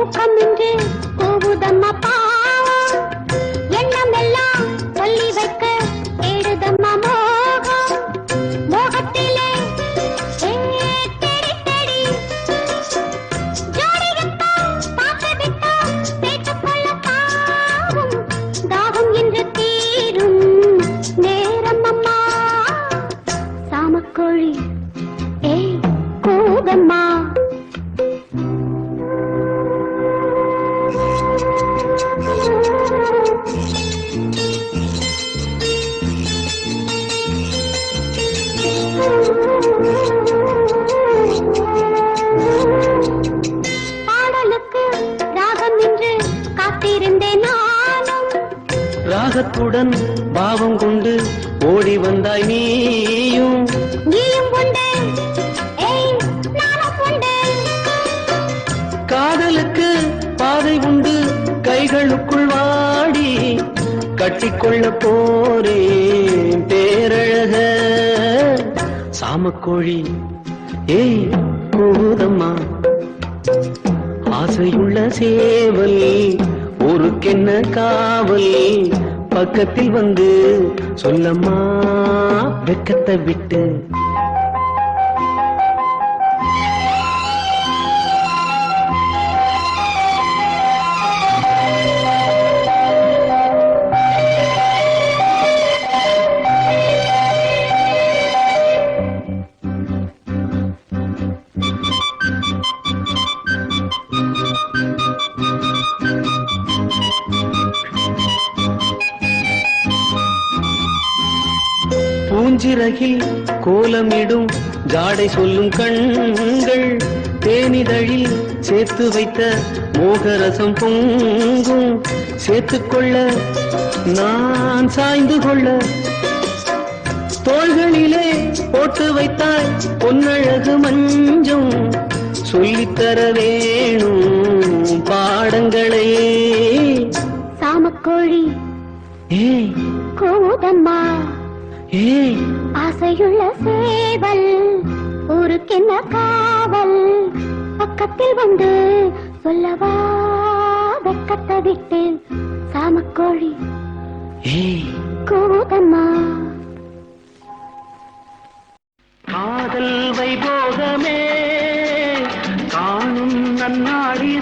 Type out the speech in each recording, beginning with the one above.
മുഖമിൻ്റെ கட்டிக்கொள்ள போறேன் பேரழக. சாமக்கோழி ஏய் கூதம்மா ஆசையுள்ள சேவல் ஊருக்கென்ன காவல்? பக்கத்தில் வந்து சொல்லம்மா வெக்கத்தை விட்டு. பூஞ்சிறகில் கோலமிடும் ஜாடை சொல்லும் கண்கள் தேனிதழில் சேர்த்து வைத்த மோகரசம் பொங்கும். சேர்த்துக்கொள்ள நான் சாய்ந்து கொள்ள தோள்களிலே போட்டு வைத்தாய் பொன்னழகு மஞ்சம். சொல்லித்தர வேணும் பாடங்களே. சாமக்கோழி. ஏய். கூதம்மா. ஏய். ஆசையுள்ள சேவல் ஊருக்கென்ன காவல். பக்கத்தில் வந்து சொல்லவா வெக்கத்தை விட்டு சாமக்கோழி. ஏய். கூதம்மா. காதல் வைபோகமே காணும் நன்னாடிதே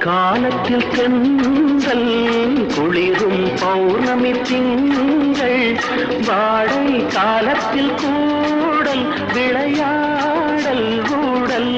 காலத்தில் கண்கள் குளிரும் பௌர்ணமி திங்கள் வாடை காலத்தில் கூடல் விளையாடல் கூடல்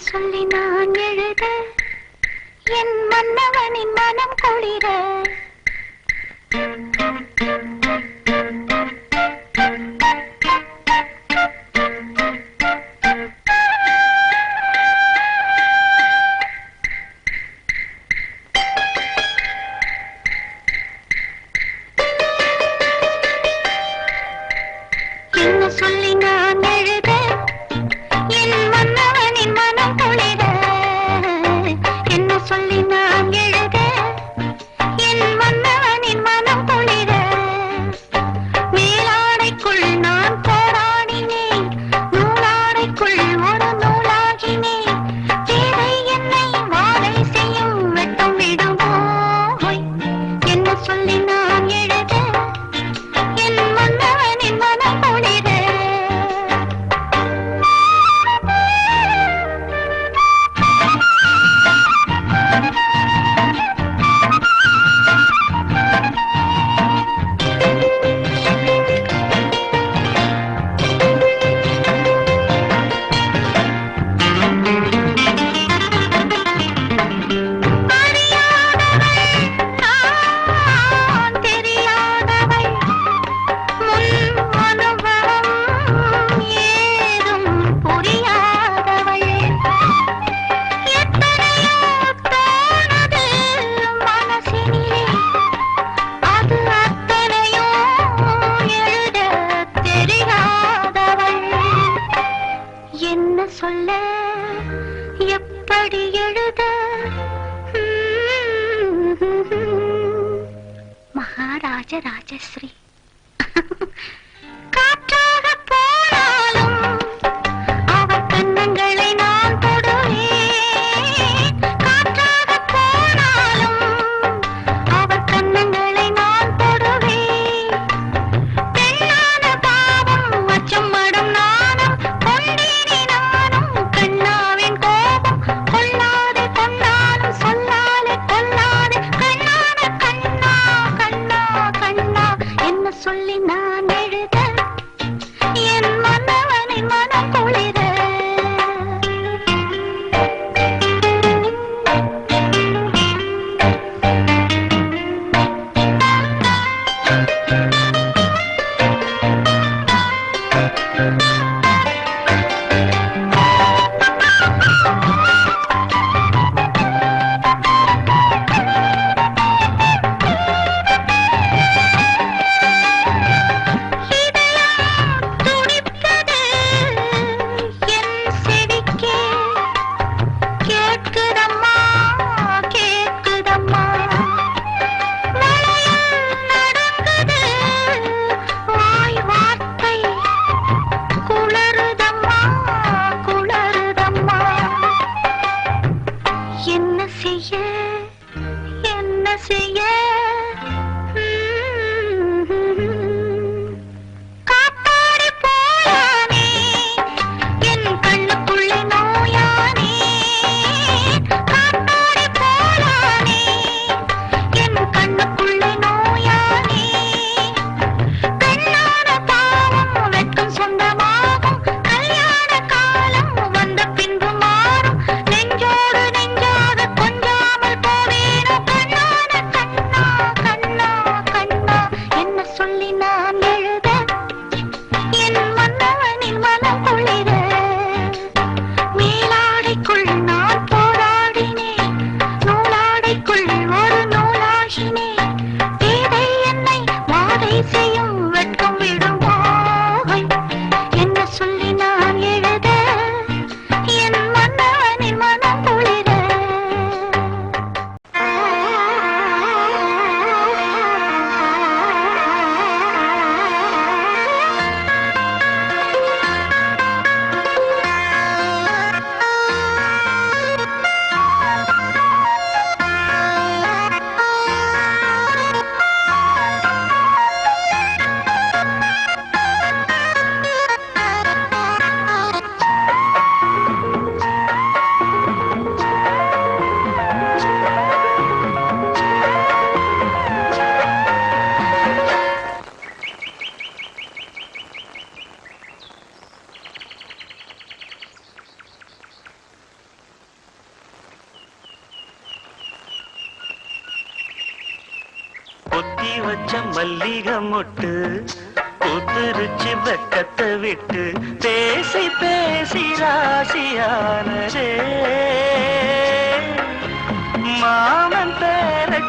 சொல்லி நான் எழுத என் மன்னவனின் மனம் குளிர. சொல்லி நான் எழுத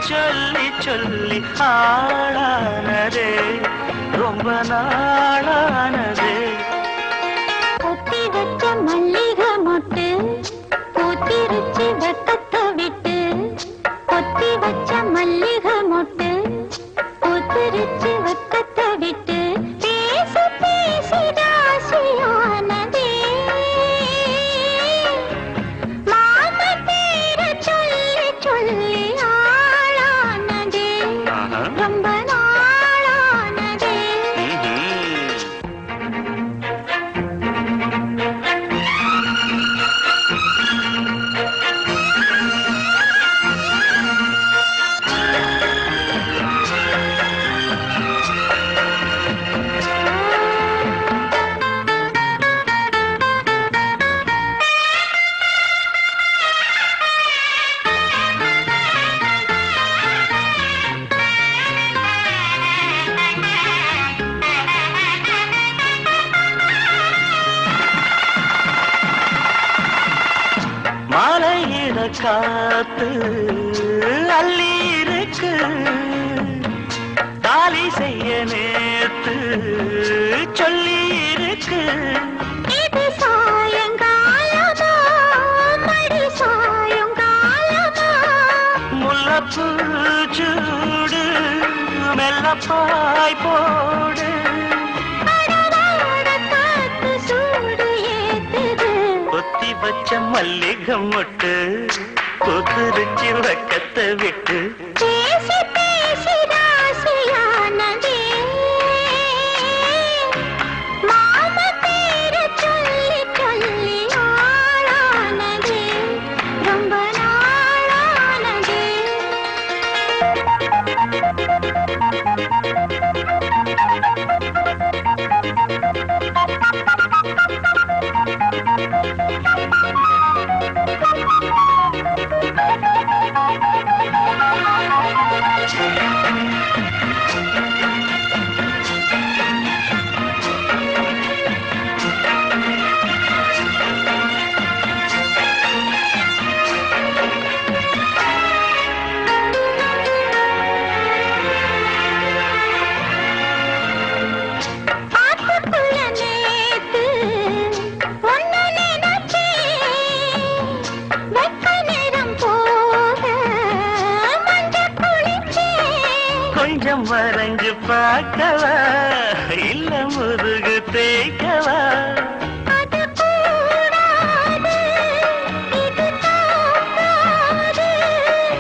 சொல்லி சொல்லி ஆளானதே ரொம்ப நாளானதே காத்து அள்ளி இருக்கு தாலி செய்ய நேத்து சொல்லி இருக்கு முல்லப்பூ சூடு மெல்லப்பாய் போடு. வச்ச மல்லிகம் மொட்டு கொத்துருச்சி வக்கத்தை விட்டு. பார்க்கவா இல்ல முதுகு தேய்க்கவா?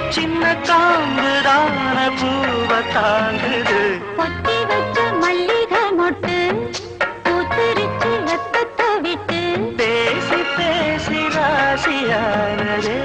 சின்ன காம்புதான பூவ தாங்குது. கொத்தி வச்ச மல்லிகை மொட்டு பூத்திருச்சு வெக்கத்தை விட்டு. பேசி பேசி ராசியானதே.